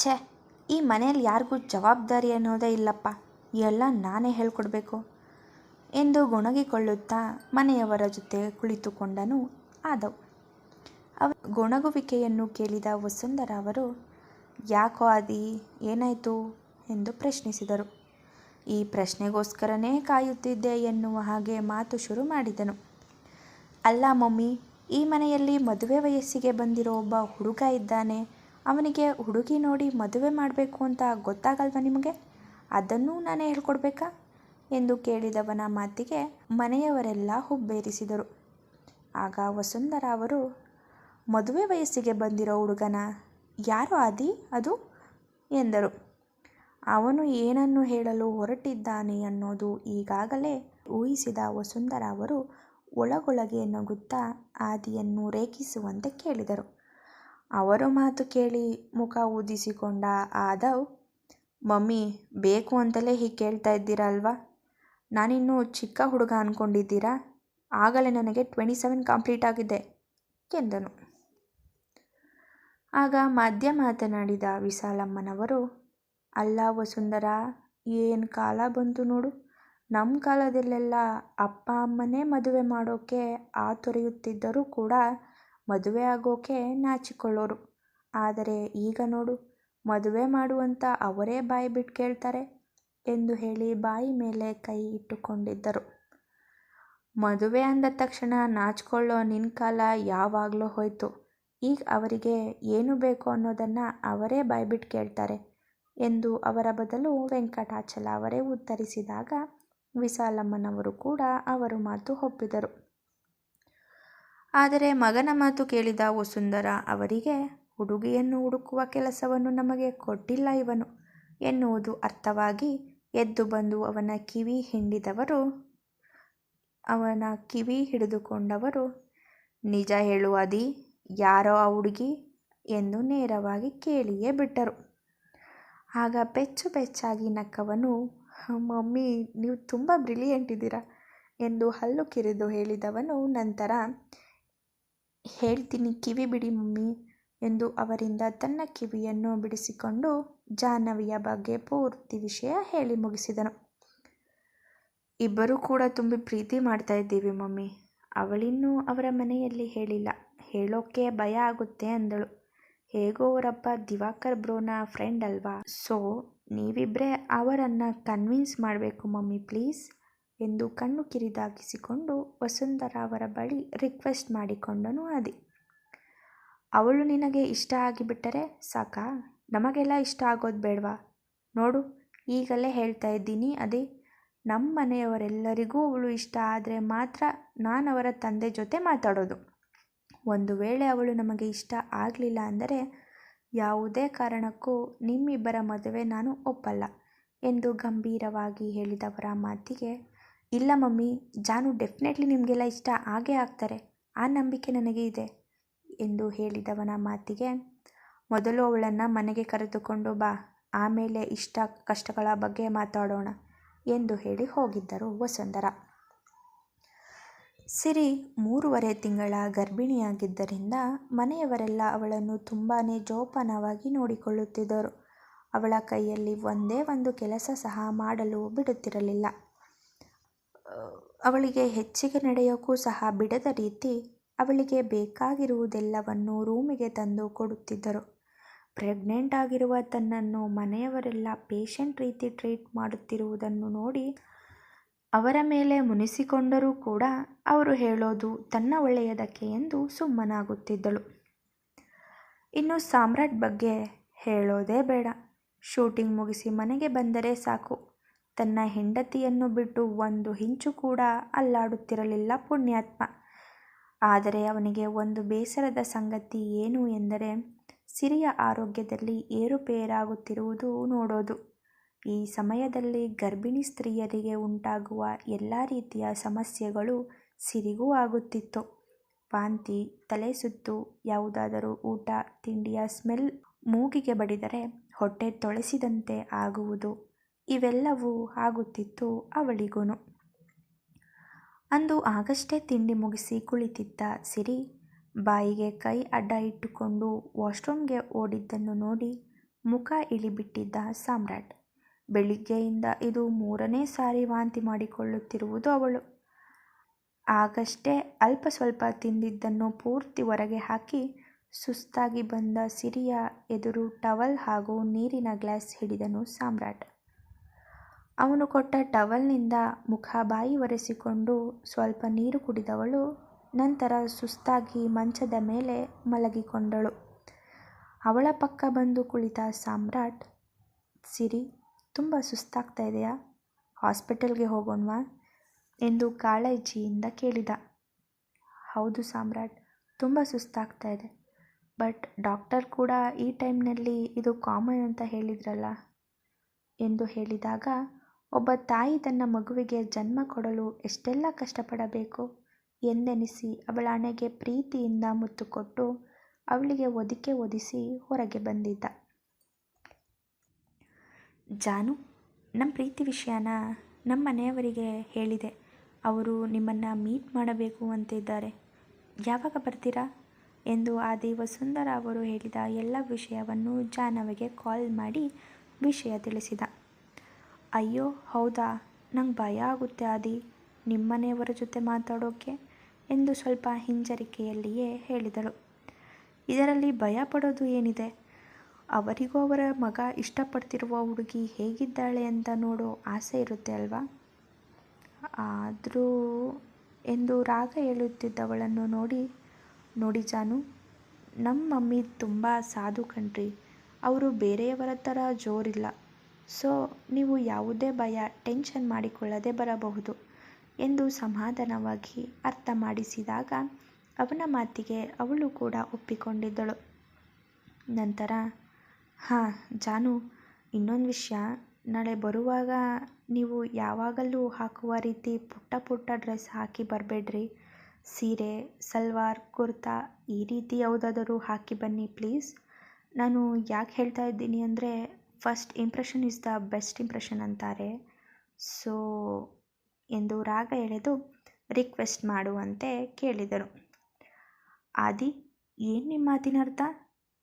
ಛೇ, ಈ ಮನೆಯಲ್ಲಿ ಯಾರಿಗೂ ಜವಾಬ್ದಾರಿ ಅನ್ನೋದೇ ಇಲ್ಲಪ್ಪ. ಎಲ್ಲ ನಾನೇ ಹೇಳ್ಕೊಡ್ಬೇಕು. ಎಂದು ಗೊಣಗಿಕೊಳ್ಳುತ್ತಾ ಮನೆಯವರ ಜೊತೆ ಕುಳಿತುಕೊಂಡನು ಆದವು. ಅವ ಗೊಣಗುವಿಕೆಯನ್ನು ಕೇಳಿದ ವಸುಂಧರ ಅವರು, ಯಾಕೋ ಆದಿ, ಏನಾಯಿತು? ಎಂದು ಪ್ರಶ್ನಿಸಿದರು. ಈ ಪ್ರಶ್ನೆಗೋಸ್ಕರನೇ ಕಾಯುತ್ತಿದ್ದೆ ಎನ್ನುವ ಹಾಗೆ ಮಾತು ಶುರು ಮಾಡಿದನು. ಅಲ್ಲ ಮಮ್ಮಿ, ಈ ಮನೆಯಲ್ಲಿ ಮದುವೆ ವಯಸ್ಸಿಗೆ ಬಂದಿರೋ ಒಬ್ಬ ಹುಡುಗ ಇದ್ದಾನೆ. ಅವನಿಗೆ ಹುಡುಗಿ ನೋಡಿ ಮದುವೆ ಮಾಡಬೇಕು ಅಂತ ಗೊತ್ತಾಗಲ್ವ ನಿಮಗೆ? ಅದನ್ನೂ ನಾನೇ ಹೇಳ್ಕೊಡ್ಬೇಕಾ? ಎಂದು ಕೇಳಿದವನ ಮಾತಿಗೆ ಮನೆಯವರೆಲ್ಲ ಹುಬ್ಬೇರಿಸಿದರು. ಆಗ ವಸುಂಧರ ಅವರು, ಮದುವೆ ವಯಸ್ಸಿಗೆ ಬಂದಿರೋ ಹುಡುಗನ ಯಾರು ಆದಿ ಅದು? ಎಂದರು. ಅವನು ಏನನ್ನು ಹೇಳಲು ಹೊರಟಿದ್ದಾನೆ ಅನ್ನೋದು ಈಗಾಗಲೇ ಊಹಿಸಿದ ವಸುಂಧರ ಅವರು ಒಳಗೊಳಗೆ ನಗುತ್ತಾ ಆದಿಯನ್ನು ರೇಖಿಸುವಂತೆ ಕೇಳಿದರು. ಅವರ ಮಾತು ಕೇಳಿ ಮುಖ ಊದಿಸಿಕೊಂಡ ಆದವ್, ಮಮ್ಮಿ, ಬೇಕು ಅಂತಲೇ ಹೀಗೆ ಕೇಳ್ತಾ ಇದ್ದೀರಾ ಅಲ್ವಾ ನಾನಿನ್ನೂ ಚಿಕ್ಕ ಹುಡುಗ ಅಂದ್ಕೊಂಡಿದ್ದೀರಾ ಆಗಲೇ ನನಗೆ ಟ್ವೆಂಟಿ ಸೆವೆನ್ ಕಂಪ್ಲೀಟ್ ಆಗಿದೆ, ಎಂದನು. ಆಗ ಮಧ್ಯ ಮಾತನಾಡಿದ ವಿಶಾಲಮ್ಮನವರು, ಅಲ್ಲ ವಸುಂಧರ, ಏನು ಕಾಲ ಬಂತು ನೋಡು. ನಮ್ಮ ಕಾಲದಲ್ಲೆಲ್ಲ ಅಪ್ಪ ಅಮ್ಮನೇ ಮದುವೆ ಮಾಡೋಕ್ಕೆ ಆತೊರೆಯುತ್ತಿದ್ದರೂ ಕೂಡ ಮದುವೆ ಆಗೋಕೆ ನಾಚಿಕೊಳ್ಳೋರು. ಆದರೆ ಈಗ ನೋಡು, ಮದುವೆ ಮಾಡುವಂತ ಅವರೇ ಬಾಯಿ ಬಿಟ್ಟು ಕೇಳ್ತಾರೆ ಎಂದು ಹೇಳಿ ಬಾಯಿ ಮೇಲೆ ಕೈ ಇಟ್ಟುಕೊಂಡಿದ್ದರು. ಮದುವೆ ಅಂದ ತಕ್ಷಣ ನಾಚಿಕೊಳ್ಳೋ ನಿನ್ನ ಕಾಲ ಯಾವಾಗಲೂ ಹೋಯ್ತು. ಈಗ ಅವರಿಗೆ ಏನು ಬೇಕು ಅನ್ನೋದನ್ನು ಅವರೇ ಬಾಯ್ಬಿಟ್ಟು ಕೇಳ್ತಾರೆ ಎಂದು ಅವರ ಬದಲು ವೆಂಕಟಾಚಲ ಅವರೇ ಉತ್ತರಿಸಿದಾಗ ವಿಶಾಲಮ್ಮನವರು ಕೂಡ ಅವರು ಮಾತು ಒಪ್ಪಿದರು. ಆದರೆ ಮಗನ ಮಾತು ಕೇಳಿದ ವಸುಂಧರ, ಅವರಿಗೆ ಹುಡುಗಿಯನ್ನು ಹುಡುಕುವ ಕೆಲಸವನ್ನು ನಮಗೆ ಕೊಟ್ಟಿಲ್ಲ ಇವನು ಎನ್ನುವುದು ಅರ್ಥವಾಗಿ ಎದ್ದು ಬಂದು ಅವನ ಕಿವಿ ಹಿಂಡಿದವರು, ಅವನ ಕಿವಿ ಹಿಡಿದುಕೊಂಡವರು, ನಿಜ ಹೇಳುವದಿ ಯಾರೋ ಆ ಹುಡುಗಿ ಎಂದು ನೇರವಾಗಿ ಕೇಳಿಯೇ ಬಿಟ್ಟರು. ಆಗ ಬೆಚ್ಚು ಬೆಚ್ಚಾಗಿ ನಕ್ಕವನು, ಮಮ್ಮಿ, ನೀವು ತುಂಬ ಬ್ರಿಲಿಯಂಟ್ ಇದ್ದೀರಾ ಎಂದು ಹಲ್ಲು ಕಿರಿದು ಹೇಳಿದವನು ನಂತರ ಹೇಳ್ತೀನಿ, ಕಿವಿ ಬಿಡಿ ಮಮ್ಮಿ ಎಂದು ಅವರಿಂದ ತನ್ನ ಕಿವಿಯನ್ನು ಬಿಡಿಸಿಕೊಂಡು ಜಾಹ್ನವಿಯ ಬಗ್ಗೆ ಪೂರ್ತಿ ವಿಷಯ ಹೇಳಿ ಮುಗಿಸಿದನು. ಇಬ್ಬರೂ ಕೂಡ ತುಂಬಿ ಪ್ರೀತಿ ಮಾಡ್ತಾ ಇದ್ದೀವಿ ಮಮ್ಮಿ. ಅವಳಿನ್ನೂ ಅವರ ಮನೆಯಲ್ಲಿ ಹೇಳಿಲ್ಲ. ಹೇಳೋಕ್ಕೆ ಭಯ ಆಗುತ್ತೆ ಅಂದಳು. ಹೇಗೋ ಅವರಪ್ಪ ದಿವಾಕರ್ ಬ್ರೋನ ಫ್ರೆಂಡ್ ಅಲ್ವಾ? ಸೊ ನೀವಿಬ್ಬರೇ ಅವರನ್ನು ಕನ್ವಿನ್ಸ್ ಮಾಡಬೇಕು ಮಮ್ಮಿ ಪ್ಲೀಸ್ ಎಂದು ಕಣ್ಣು ಕಿರಿದಾಗಿಸಿಕೊಂಡು ವಸುಂಧರಾ ಅವರ ಬಳಿ ರಿಕ್ವೆಸ್ಟ್ ಮಾಡಿಕೊಂಡನು ಆದಿ. ಅವಳು ನಿನಗೆ ಇಷ್ಟ ಆಗಿಬಿಟ್ಟರೆ ಸಾಕಾ? ನಮಗೆಲ್ಲ ಇಷ್ಟ ಆಗೋದು ಬೇಡವಾ? ನೋಡು, ಈಗಲೇ ಹೇಳ್ತಾ ಇದ್ದೀನಿ ಅದೇ. ನಮ್ಮ ಮನೆಯವರೆಲ್ಲರಿಗೂ ಅವಳು ಇಷ್ಟ ಆದರೆ ಮಾತ್ರ ನಾನು ಅವರ ತಂದೆ ಜೊತೆ ಮಾತಾಡೋದು. ಒಂದು ವೇಳೆ ಅವಳು ನಮಗೆ ಇಷ್ಟ ಆಗಲಿಲ್ಲ ಅಂದರೆ ಯಾವುದೇ ಕಾರಣಕ್ಕೂ ನಿಮ್ಮಿಬ್ಬರ ಮದುವೆ ನಾನು ಒಪ್ಪಲ್ಲ ಎಂದು ಗಂಭೀರವಾಗಿ ಹೇಳಿದವರ ಮಾತಿಗೆ ಇಲ್ಲ ಮಮ್ಮಿ, ಜಾನು ಡೆಫಿನೆಟ್ಲಿ ನಿಮಗೆಲ್ಲ ಇಷ್ಟ ಆಗೇ ಆಗ್ತಾರೆ. ಆ ನಂಬಿಕೆ ನನಗೆ ಇದೆ ಎಂದು ಹೇಳಿದವನ ಮಾತಿಗೆ, ಮೊದಲು ಅವಳನ್ನು ಮನೆಗೆ ಕರೆದುಕೊಂಡು ಬಾ, ಆಮೇಲೆ ಇಷ್ಟ ಕಷ್ಟಗಳ ಬಗ್ಗೆ ಮಾತಾಡೋಣ ಎಂದು ಹೇಳಿ ಹೋಗಿದ್ದರು ವಸುಂಧರ. ಸಿರಿ ಮೂರುವರೆ ತಿಂಗಳ ಗರ್ಭಿಣಿಯಾಗಿದ್ದರಿಂದ ಮನೆಯವರೆಲ್ಲ ಅವಳನ್ನು ತುಂಬಾ ಜೋಪಾನವಾಗಿ ನೋಡಿಕೊಳ್ಳುತ್ತಿದ್ದರು. ಅವಳ ಕೈಯಲ್ಲಿ ಒಂದೇ ಒಂದು ಕೆಲಸ ಸಹ ಮಾಡಲು ಬಿಡುತ್ತಿರಲಿಲ್ಲ. ಅವಳಿಗೆ ಹೆಚ್ಚಿಗೆ ನಡೆಯೋಕ್ಕೂ ಸಹ ಬಿಡದ ರೀತಿ ಅವಳಿಗೆ ಬೇಕಾಗಿರುವುದೆಲ್ಲವನ್ನು ರೂಮಿಗೆ ತಂದು ಕೊಡುತ್ತಿದ್ದರು. ಪ್ರೆಗ್ನೆಂಟ್ ಆಗಿರುವ ತನ್ನನ್ನು ಮನೆಯವರೆಲ್ಲ ಪೇಷಂಟ್ ರೀತಿ ಟ್ರೀಟ್ ಮಾಡುತ್ತಿರುವುದನ್ನು ನೋಡಿ ಅವರ ಮೇಲೆ ಮುನಿಸಿಕೊಂಡರೂ ಕೂಡ ಅವರು ಹೇಳೋದು ತನ್ನ ಒಳ್ಳೆಯದಕ್ಕೆ ಎಂದು ಸುಮ್ಮನಾಗುತ್ತಿದ್ದಳು. ಇನ್ನು ಸಾಮ್ರಾಟ್ ಬಗ್ಗೆ ಹೇಳೋದೇ ಬೇಡ. ಶೂಟಿಂಗ್ ಮುಗಿಸಿ ಮನೆಗೆ ಬಂದರೆ ಸಾಕು. ತನ್ನ ಹೆಂಡತಿಯನ್ನು ಬಿಟ್ಟು ಒಂದು ಇಂಚು ಕೂಡ ಅಲ್ಲಾಡುತ್ತಿರಲಿಲ್ಲ ಪುಣ್ಯಾತ್ಮ. ಆದರೆ ಅವನಿಗೆ ಒಂದು ಬೇಸರದ ಸಂಗತಿ ಏನು ಎಂದರೆ, ಸಿರಿಯ ಆರೋಗ್ಯದಲ್ಲಿ ಏರುಪೇರಾಗುತ್ತಿರುವುದು ನೋಡೋದು. ಈ ಸಮಯದಲ್ಲಿ ಗರ್ಭಿಣಿ ಸ್ತ್ರೀಯರಿಗೆ ಉಂಟಾಗುವ ಎಲ್ಲ ರೀತಿಯ ಸಮಸ್ಯೆಗಳು ಸಿರಿಗೂ ಆಗುತ್ತಿತ್ತು. ವಾಂತಿ ತಲೆ ಸುತ್ತು ಯಾವುದಾದರೂ ಊಟ, ತಿಂಡಿಯ ಸ್ಮೆಲ್ ಮೂಗಿಗೆ ಬಡಿದರೆ ಹೊಟ್ಟೆ ತೊಳೆಸಿದಂತೆ ಆಗುವುದು. ಇವೆಲ್ಲವೂ ಆಗುತ್ತಿತ್ತು ಅವಳಿಗೂ ಅಂದು ಆಗಷ್ಟೇ ತಿಂಡಿ ಮುಗಿಸಿ ಕುಳಿತಿದ್ದ ಸಿರಿ ಬಾಯಿಗೆ ಕೈ ಅಡ್ಡ ಇಟ್ಟುಕೊಂಡು ವಾಶ್ರೂಮ್ಗೆ ಓಡಿದ್ದನ್ನು ನೋಡಿ ಮುಖ ಇಳಿಬಿಟ್ಟಿದ್ದ ಸಾಮ್ರಾಟ್. ಬೆಳಿಗ್ಗೆಯಿಂದ ಇದು ಮೂರನೇ ಸಾರಿ ವಾಂತಿ ಮಾಡಿಕೊಳ್ಳುತ್ತಿರುವುದು ಅವಳು. ಆಗಷ್ಟೇ ಅಲ್ಪ ಸ್ವಲ್ಪ ತಿಂದಿದ್ದನ್ನು ಪೂರ್ತಿ ಹೊರಗೆ ಹಾಕಿ ಸುಸ್ತಾಗಿ ಬಂದ ಸಿರಿಯ ಎದುರು ಟವಲ್ ಹಾಗೂ ನೀರಿನ ಗ್ಲಾಸ್ ಹಿಡಿದನು ಸಾಮ್ರಾಟ್. ಅವನು ಕೊಟ್ಟ ಟವಲ್ನಿಂದ ಮುಖ ಬಾಯಿ ಒರೆಸಿಕೊಂಡು ಸ್ವಲ್ಪ ನೀರು ಕುಡಿದವಳು, ನಂತರ ಸುಸ್ತಾಗಿ ಮಂಚದ ಮೇಲೆ ಮಲಗಿಕೊಂಡಳು. ಅವಳ ಪಕ್ಕ ಬಂದು ಕುಳಿತ ಸಾಮ್ರಾಟ್, ಸಿರಿ, ತುಂಬ ಸುಸ್ತಾಗ್ತಾ ಇದೆಯಾ? ಹಾಸ್ಪಿಟಲ್ಗೆ ಹೋಗೋಣವಾ? ಎಂದು ಕಾಳಜಿಯಿಂದ ಕೇಳಿದ. ಹೌದು ಸಾಮ್ರಾಟ್, ತುಂಬ ಸುಸ್ತಾಗ್ತಾ ಇದೆ. ಬಟ್ ಡಾಕ್ಟರ್ ಕೂಡ ಈ ಟೈಮ್ನಲ್ಲಿ ಇದು ಕಾಮನ್ ಅಂತ ಹೇಳಿದ್ರಲ್ಲ? ಎಂದು ಹೇಳಿದಾಗ ಒಬ್ಬ ತಾಯಿ ತನ್ನ ಮಗುವಿಗೆ ಜನ್ಮ ಕೊಡಲು ಎಷ್ಟೆಲ್ಲ ಕಷ್ಟಪಡಬೇಕು ಎಂದೆನಿಸಿ ಅವಳ ಹಣೆಗೆ ಪ್ರೀತಿಯಿಂದ ಮುತ್ತು ಕೊಟ್ಟು ಅವಳಿಗೆ ಒದಿಕೆ ಒದಿಸಿ ಹೊರಗೆ ಬಂದಿದ್ದ. ಜಾನು ನಮ್ಮ ಪ್ರೀತಿ ವಿಷಯನ ನಮ್ಮ ಮನೆಯವರಿಗೆ ಹೇಳಿದೆ. ಅವರು ನಿಮ್ಮನ್ನು ಮೀಟ್ ಮಾಡಬೇಕು ಅಂತಿದ್ದಾರೆ. ಯಾವಾಗ ಬರ್ತೀರಾ? ಎಂದು ಆದಿ ವಸುಂಧರ ಅವರು ಹೇಳಿದ ಎಲ್ಲ ವಿಷಯವನ್ನು ಜಾನವಿಗೆ ಕಾಲ್ ಮಾಡಿ ವಿಷಯ ತಿಳಿಸಿದ. ಅಯ್ಯೋ, ಹೌದಾ? ನಂಗೆ ಭಯ ಆಗುತ್ತೆ ಆದಿ, ನಿಮ್ಮನೆಯವರ ಜೊತೆ ಮಾತಾಡೋಕೆ ಎಂದು ಸ್ವಲ್ಪ ಹಿಂಜರಿಕೆಯಲ್ಲಿಯೇ ಹೇಳಿದಳು. ಇದರಲ್ಲಿ ಭಯ ಪಡೋದು ಏನಿದೆ? ಅವರಿಗೂ ಅವರ ಮಗ ಇಷ್ಟಪಡ್ತಿರುವ ಹುಡುಗಿ ಹೇಗಿದ್ದಾಳೆ ಅಂತ ನೋಡೋ ಆಸೆ ಇರುತ್ತೆ ಅಲ್ವಾ? ಆದರೂ ಎಂದು ರಾಗ ಹೇಳುತ್ತಿದ್ದವಳನ್ನು ನೋಡಿ ನೋಡಿ ಜಾನು ನಮ್ಮ ಮಮ್ಮಿ ತುಂಬ ಸಾಧು ಕಣ್ರಿ. ಅವರು ಬೇರೆಯವರ ಥರ ಜೋರಿಲ್ಲ. ಸೊ, ನೀವು ಯಾವುದೇ ಭಯ, ಟೆನ್ಷನ್ ಮಾಡಿಕೊಳ್ಳದೆ ಬರಬಹುದು ಎಂದು ಸಮಾಧಾನವಾಗಿ ಅರ್ಥ ಮಾಡಿಸಿದಾಗ ಅವನ ಮಾತಿಗೆ ಅವಳು ಕೂಡ ಒಪ್ಪಿಕೊಂಡಿದ್ದಳು. ನಂತರ, ಹಾಂ, ಜಾನು, ಇನ್ನೊಂದು ವಿಷಯ. ನಾಳೆ ಬರುವಾಗ ನೀವು ಯಾವಾಗಲೂ ಹಾಕುವ ರೀತಿ ಪುಟ್ಟ ಪುಟ್ಟ ಡ್ರೆಸ್ ಹಾಕಿ ಬರಬೇಡ್ರಿ. ಸೀರೆ, ಸಲ್ವಾರ್, ಕುರ್ತಾ, ಈ ರೀತಿ ಯಾವುದಾದರೂ ಹಾಕಿ ಬನ್ನಿ ಪ್ಲೀಸ್. ನಾನು ಯಾಕೆ ಹೇಳ್ತಾ ಇದ್ದೀನಿ ಅಂದರೆ first impression is the best impression ಅಂತಾರೆ. ಸೊ ಎಂದು ರಾಗ ಎಳೆದು ರಿಕ್ವೆಸ್ಟ್ ಮಾಡುವಂತೆ ಕೇಳಿದರು. ಆದಿ, ಏನು ನಿಮ್ಮ ಮಾತಿನರ್ಥ?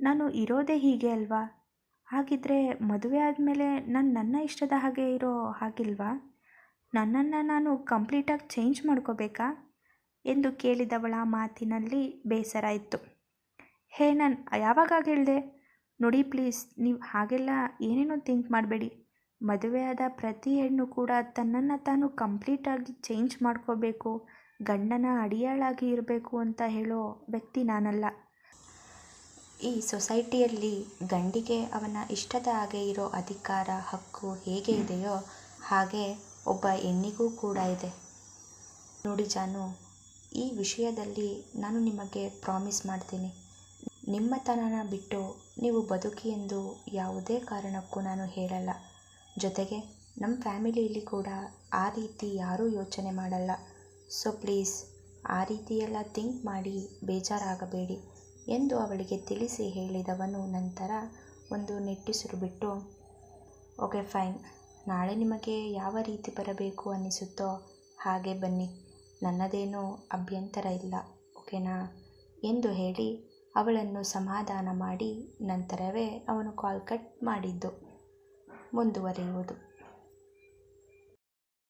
ನಾನು ಇರೋದೇ ಹೀಗೆ ಅಲ್ವಾ? ಹಾಗಿದ್ರೆ ಮದುವೆ ಆದಮೇಲೆ ನಾನು ನನ್ನ ಇಷ್ಟದ ಹಾಗೆ ಇರೋ ಹಾಗಿಲ್ವಾ? ನನ್ನನ್ನು ನಾನು ಕಂಪ್ಲೀಟಾಗಿ ಚೇಂಜ್ ಮಾಡ್ಕೋಬೇಕಾ? ಎಂದು ಕೇಳಿದವಳ ಮಾತಿನಲ್ಲಿ ಬೇಸರ ಇತ್ತು. ಹೇ ನಾನು, ಯಾವಾಗ ಹೇಳಿದೆ? ನೋಡಿ ಪ್ಲೀಸ್, ನೀವು ಹಾಗೆಲ್ಲ ಏನೇನೋ ಥಿಂಕ್ ಮಾಡಬೇಡಿ. ಮದುವೆಯಾದ ಪ್ರತಿ ಹೆಣ್ಣು ಕೂಡ ತನ್ನನ್ನು ತಾನು ಕಂಪ್ಲೀಟಾಗಿ ಚೇಂಜ್ ಮಾಡ್ಕೋಬೇಕು, ಗಂಡನ ಅಡಿಯಾಳಾಗಿ ಇರಬೇಕು ಅಂತ ಹೇಳೋ ವ್ಯಕ್ತಿ ನಾನಲ್ಲ. ಈ ಸೊಸೈಟಿಯಲ್ಲಿ ಗಂಡಿಗೆ ಅವನ ಇಷ್ಟದ ಹಾಗೆ ಇರೋ ಅಧಿಕಾರ, ಹಕ್ಕು ಹೇಗೆ ಇದೆಯೋ ಹಾಗೆ ಒಬ್ಬ ಹೆಣ್ಣಿಗೂ ಕೂಡ ಇದೆ. ನೋಡಿ ಜಾನು, ಈ ವಿಷಯದಲ್ಲಿ ನಾನು ನಿಮಗೆ ಪ್ರಾಮಿಸ್ ಮಾಡ್ತೀನಿ. ನಿಮ್ಮತನನ ಬಿಟ್ಟು ನೀವು ಬದುಕಿ ಎಂದು ಯಾವುದೇ ಕಾರಣಕ್ಕೂ ನಾನು ಹೇಳಲ್ಲ. ಜೊತೆಗೆ ನಮ್ಮ ಫ್ಯಾಮಿಲಿಯಲ್ಲಿ ಕೂಡ ಆ ರೀತಿ ಯಾರೂ ಯೋಚನೆ ಮಾಡಲ್ಲ. ಸೊ ಪ್ಲೀಸ್ ಆ ರೀತಿಯೆಲ್ಲ ಥಿಂಕ್ ಮಾಡಿ ಬೇಜಾರಾಗಬೇಡಿ ಎಂದು ಅವಳಿಗೆ ತಿಳಿಸಿ ಹೇಳಿದವನು ನಂತರ ಒಂದು ನಿಟ್ಟುಸಿರು ಬಿಟ್ಟು ಓಕೆ ಫೈನ್ ನಾಳೆ ನಿಮಗೆ ಯಾವ ರೀತಿ ಬರಬೇಕು ಅನ್ನಿಸುತ್ತೋ ಹಾಗೆ ಬನ್ನಿ. ನನ್ನದೇನೂ ಅಭ್ಯಂತರ ಇಲ್ಲ. ಓಕೆನಾ ಎಂದು ಹೇಳಿ ಅವಳನ್ನು ಸಮಾಧಾನ ಮಾಡಿ ನಂತರವೇ ಅವನು ಕಾಲ್ ಕಟ್ ಮಾಡಿದ್ದು. ಮುಂದುವರಿಯುವುದು.